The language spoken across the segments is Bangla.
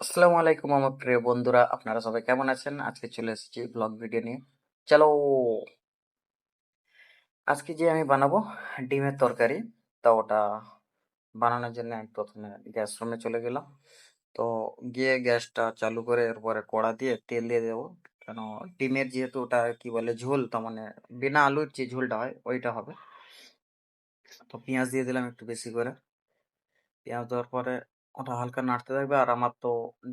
আসসালামু আলাইকুম আমার প্রিয় বন্ধুরা, আপনারা সবাই কেমন আছেন? আজকে চলে এসেছি ব্লগ ভিডিও নিয়ে। চলো। আজকে যে আমি বানাবো ডিমের তরকারি, তা ওটা বানানোর জন্য আমি প্রথমে গ্যাস রুমে চলে গেলাম। তো গিয়ে গ্যাসটা চালু করে এরপরে কড়া দিয়ে তেল দিয়ে দেবো। কেন, ডিমের যেহেতু ওটা কি বলে ঝোল, তো মানে বিনা আলুর যে ঝোলটা হয়, ওইটা হবে। তো পেঁয়াজ দিয়ে দিলাম একটু বেশি করে। পেঁয়াজ দেওয়ার পরে ওটা হালকা নাড়তে থাকবে। আর আমার তো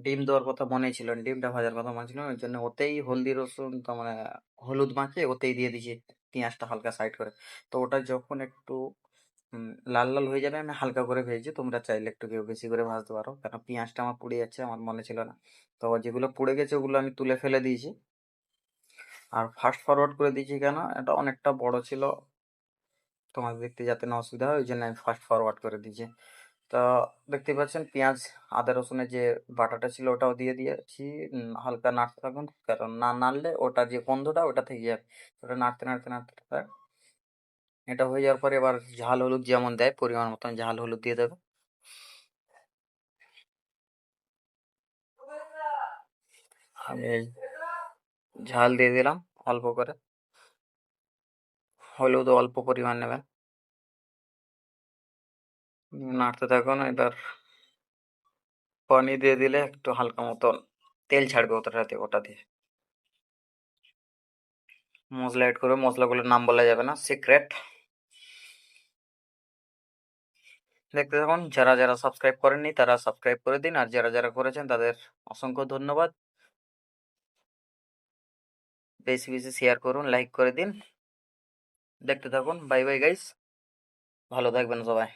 ডিম দেওয়ার কথা মনেই ছিল ডিমটা ভাজার কথা মনে ছিল না, ওই জন্য ওতেই হলদি রসুন তো মানে হলুদ মাখিয়ে ওতেই দিয়ে দিয়েছি পেঁয়াজটা হালকা সাইড করে। তো ওটা যখন একটু লাল লাল হয়ে যাবে আমি হালকা করে ভেজেছি তোমরা চাইলে একটু কেউ বেশি করে ভাজতে পারো। কারণ পেঁয়াজটা আমার পুড়ে যাচ্ছে আমার মনে ছিল না। তো যেগুলো পুড়ে গেছে ওগুলো আমি তুলে ফেলে দিয়েছি। আর ফাস্ট ফরওয়ার্ড করে দিয়েছি কেন? এটা অনেকটা বড় ছিল। তোমার দেখতে যাতে না অসুবিধা হয় ওই জন্য আমি ফাস্ট ফরওয়ার্ড করে দিয়েছি। তো দেখতে পাচ্ছেন পেঁয়াজ, আদা, রসুনের যে বাটাটা ছিল ওটাও দিয়ে দিয়েছি। হালকা নাড়তে থাকুন, কারণ না নাড়লে ওটা যে গন্ধটা ওটা থেকে যাবে। ওটা নাড়তে নাড়তে নাড়তে থাক এটা হয়ে যাওয়ার পরে এবার ঝাল হলুদ যেমন দেয়, পরিমাণ মতন ঝাল হলুদ দিয়ে দেবে। আমি ঝাল দিয়ে দিলাম অল্প করে। হলুদ অল্প পরিমাণ নেবেন। নাড়তে থাকুন, এবার পানি দিয়ে দিলে একটু হালকা মতন তেল ছাড়বে ওটাতে ওটা দিয়ে। মশলা এড করবে মশলাগুলোর নাম বলা যাবে না সিক্রেট দেখতে থাকুন, যারা যারা সাবস্ক্রাইব করেননি তারা সাবস্ক্রাইব করে দিন, আর যারা যারা করেছেন তাদের অসংখ্য ধন্যবাদ। বেশি বেশি শেয়ার করুন লাইক করে দিন। দেখতে থাকুন বাই বাই গাইস ভালো থাকবেন সবাই।